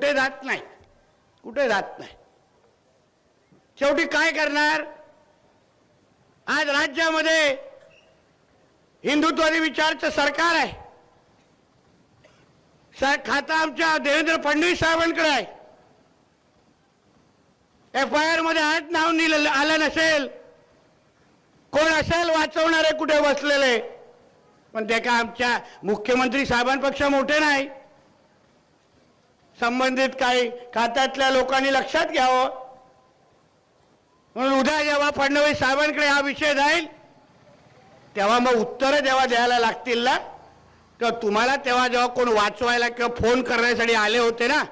कुठे जात नाही. कुठे जात नाही. शेवटी काय करणार? आज राज्यामध्ये हिंदुत्वादी विचारचं सरकार आहे. सर खाता आमच्या देवेंद्र फडणवीस साहेबांकडे आहे. एफ आय आरमध्ये आज नाव निलं आलं नसेल. कोण असेल वाचवणारे कुठे बसलेले? पण ते का आमच्या मुख्यमंत्री साहेबांपेक्षा मोठे नाही. संबंधित काही खात्यातल्या लोकांनी लक्षात घ्यावं. म्हणून उद्या जेव्हा फडणवीस साहेबांकडे हा विषय जाईल तेव्हा मग उत्तरं जेव्हा द्यायला लागतील ना तेव्हा तुम्हाला तेव्हा जेव्हा कोण वाचवायला किंवा फोन करण्यासाठी आले होते ना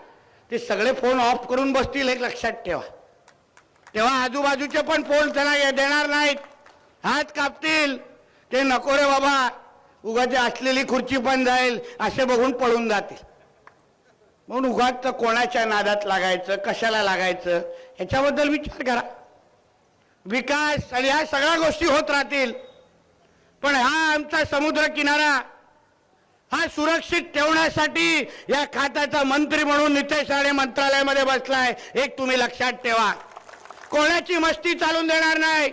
ते सगळे फोन ऑफ करून बसतील एक लक्षात ठेवा. तेव्हा आजूबाजूचे पण फोन त्यांना ये- देणार नाहीत. हात कापतील. ते नको रे बाबा उगाची असलेली खुर्ची पण जाईल असे बघून पळून जातील. म्हणून उगाच तर कोणाच्या नादात लागायचं कशाला लागायचं ह्याच्याबद्दल विचार करा. विकास आणि ह्या सगळ्या गोष्टी होत राहतील. पण हा आमचा समुद्र किनारा हा सुरक्षित ठेवण्यासाठी या खात्याचा मंत्री म्हणून नितेश राणे मंत्रालयामध्ये बसलाय. एक तुम्ही लक्षात ठेवा. कोणाची मस्ती चालून देणार नाही.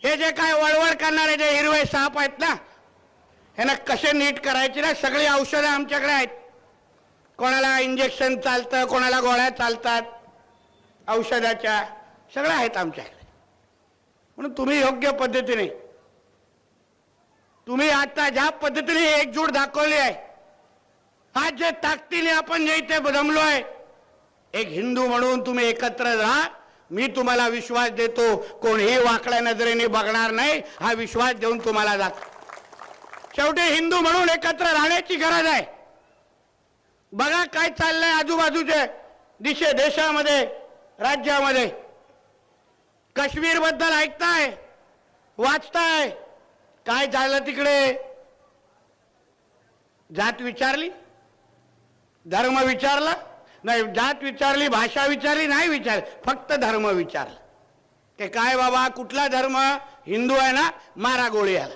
हे जे काय वळवळ करणारे जे हिरवे साप आहेत ना यांना कसे नीट करायचे ना सगळी औषधं आमच्याकडे आहेत. इंजेक्शन चालतं कोणाला गोळ्या चालतात औषधाच्या सगळ्या आहेत आमच्याकडे. म्हणून तुम्ही योग्य पद्धतीने तुम्ही आता ज्या पद्धतीने एकजूट दाखवली आहे आज जे ताकदीने आपण जे इथे आहे एक हिंदू म्हणून तुम्ही एकत्र राहा मी तुम्हाला विश्वास देतो कोणीही वाकड्या नजरेने बघणार नाही हा विश्वास देऊन तुम्हाला जातो शेवटी हिंदू म्हणून एकत्र राहण्याची गरज आहे. बघा काय चाललंय आजूबाजूचे दिशे देशामध्ये राज्यामध्ये. काश्मीरबद्दल ऐकताय वाचताय. काय झालं तिकडे? जात विचारली? धर्म विचारला? नाही जात विचारली भाषा विचारली नाही विचार फक्त धर्म विचारला. ते काय बाबा कुठला धर्म? हिंदू आहे ना मारा गोळी आला.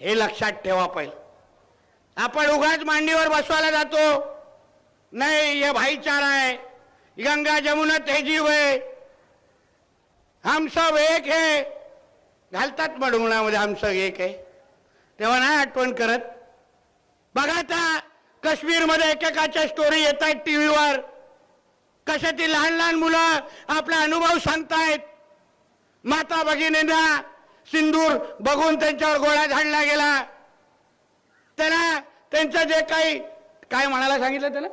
हे लक्षात ठेवा पहिलं. आपण उगाच मांडीवर बसवायला जातो. नाही ये भाईचारा आहे. गंगा जमुना तेजीव आहे. हम सब एक है. घालतात मडुंगणामध्ये हम सब एक आहे तेव्हा नाही आठवण करत. बघा आता काश्मीरमध्ये एकेकाच्या स्टोरी येत आहेत टी व्हीवर कशा ती लहान लहान मुलं आपला अनुभव सांगतायत. माता भगिनींना सिंदूर बघून त्यांच्यावर गोळा झाडला गेला. त्यांना त्यांचं जे काही काय म्हणायला सांगितलं त्याला?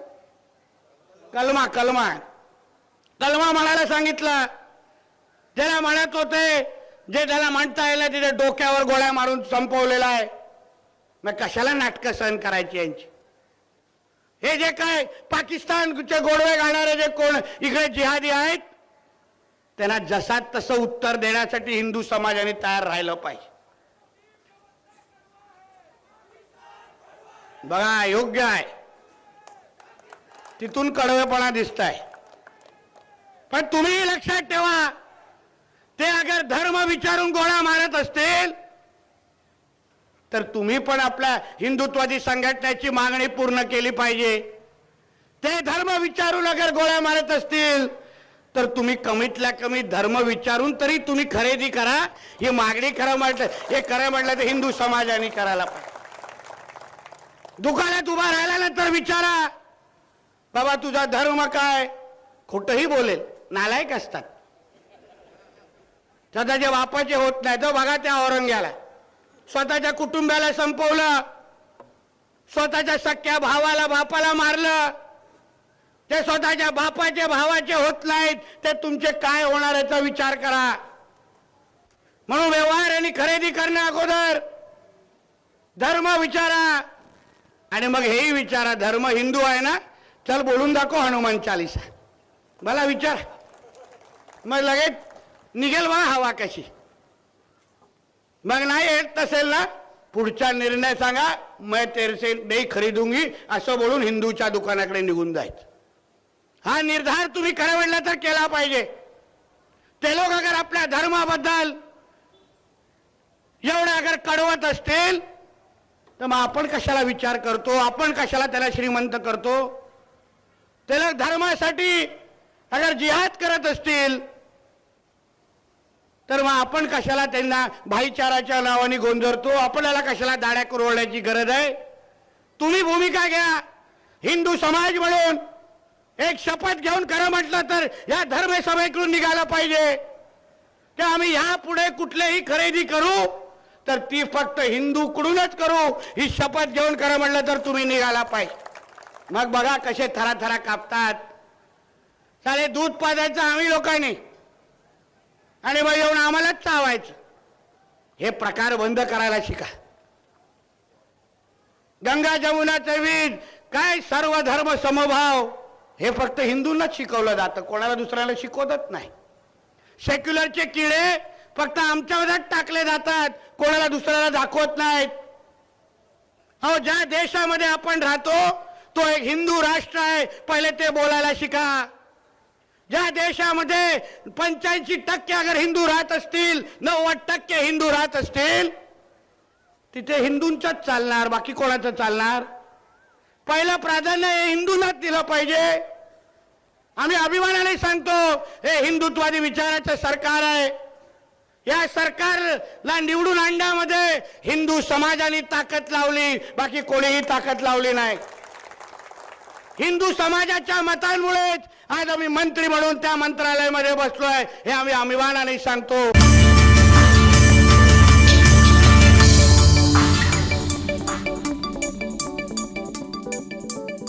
कलमा कलमा. कलमा म्हणायला सांगितलं. ज्याला म्हणत होते जे त्याला म्हणता येईल तिथे डोक्यावर गोळ्या मारून संपवलेला आहे. मग कशाला नाटकं सहन करायची यांची? हे जे काय पाकिस्तानचे गोडवे घालणारे जे कोण इकडे जिहादी आहेत त्यांना जसा तसं उत्तर देण्यासाठी हिंदू समाजाने तयार राहिलं पाहिजे. बघा योग्य आहे. तिथून कडवेपणा दिसत आहे पण तुम्ही लक्षात ठेवा ते अगर धर्म विचारून गोळा मारत असतील तर तुम्ही पण आपल्या हिंदुत्वादी संघटनेची मागणी पूर्ण केली पाहिजे. ते धर्म विचारून अगर गोळ्या मारत असतील तर तुम्ही कमीतल्या कमी धर्म विचारून तरी तुम्ही खरेदी करा. ही मागणी खरं म्हटलं हे खरं म्हटलं तर हिंदू समाजाने करायला पाहिजे. दुकानात उभा राहिल्यानंतर विचारा बाबा तुझा धर्म काय? खोटही बोलेल. नालायक असतात. स्वतःच्या बापाचे होत नाही. तो बघा त्या औरंग्याला. स्वतःच्या कुटुंबाला संपवलं. स्वतःच्या सख्या भावाला बापाला मारलं. ते स्वतःच्या बापाचे भावाचे होत नाहीत. ते तुमचे काय होणार याचा विचार करा. म्हणून व्यवहार आणि खरेदी करण्या अगोदर धर्म विचारा. आणि मग हेही विचारा धर्म हिंदू आहे ना चल बोलून दाखव हनुमान चालीसा. मला विचार. मग लगेच निघेल बा हवा कशी. मग नाही येत तसेल ना पुढचा निर्णय सांगा मैं तेरसे नाही खरीदूंगी असं बोलून हिंदूच्या दुकानाकडे निघून जायचं. हा निर्धार तुम्ही खरं म्हटलं तर केला पाहिजे. ते लोक अगर आपल्या धर्माबद्दल एवढं अगर कडवत असतील तर मग आपण कशाला विचार करतो? आपण कशाला त्याला श्रीमंत करतो? त्याला धर्मासाठी अगर जिहाद करत असतील तर मग आपण कशाला त्यांना भाईचाराच्या नावाने गोंधळतो? आपल्याला कशाला दाड्या कुरवण्याची गरज आहे? तुम्ही भूमिका घ्या. हिंदू समाज म्हणून एक शपथ घेऊन खरं म्हटलं तर या धर्मसभेकडून निघायला पाहिजे. की आम्ही यापुढे कुठलेही खरेदी करू तर ती फक्त हिंदूकडूनच करू ही शपथ घेऊन करा म्हणलं तर तुम्ही निघाला पाहिजे. मग बघा कसे थरा थरा कापतात. सारे दूध पाजायचं आम्ही लोकांनी. आणि मग येऊन आम्हालाच चावायचं. हे प्रकार बंद करायला शिका. गंगा जमुनाचं वीज काय सर्व धर्म समभाव? हे फक्त हिंदूंनाच शिकवलं जातं. कोणाला दुसऱ्याला शिकवतच नाही. सेक्युलरचे किडे फक्त आमच्यावरच टाकले जातात. कोणाला दुसऱ्याला दाखवत नाहीत. हो ज्या देशामध्ये आपण राहतो तो एक हिंदू राष्ट्र आहे. पहिले ते बोलायला शिका. ज्या देशामध्ये पंच्याऐंशी टक्के अगर हिंदू राहत असतील नव्वद टक्के हिंदू राहत असतील तिथे हिंदूंचंच चालणार बाकी कोणाचं चालणार? पहिलं प्राधान्य हे हिंदूंनाच दिलं पाहिजे. आम्ही अभिमानाने सांगतो हे हिंदुत्वादी विचाराचं सरकार आहे. या सरकारला निवडून आणण्यामध्ये हिंदू समाजाने ताकद लावली बाकी कोणीही ताकद लावली नाही. हिंदू समाजाच्या मतांमुळेच आज आम्ही मंत्री म्हणून त्या मंत्रालयामध्ये बसलोय हे आम्ही अभिमानाने सांगतो.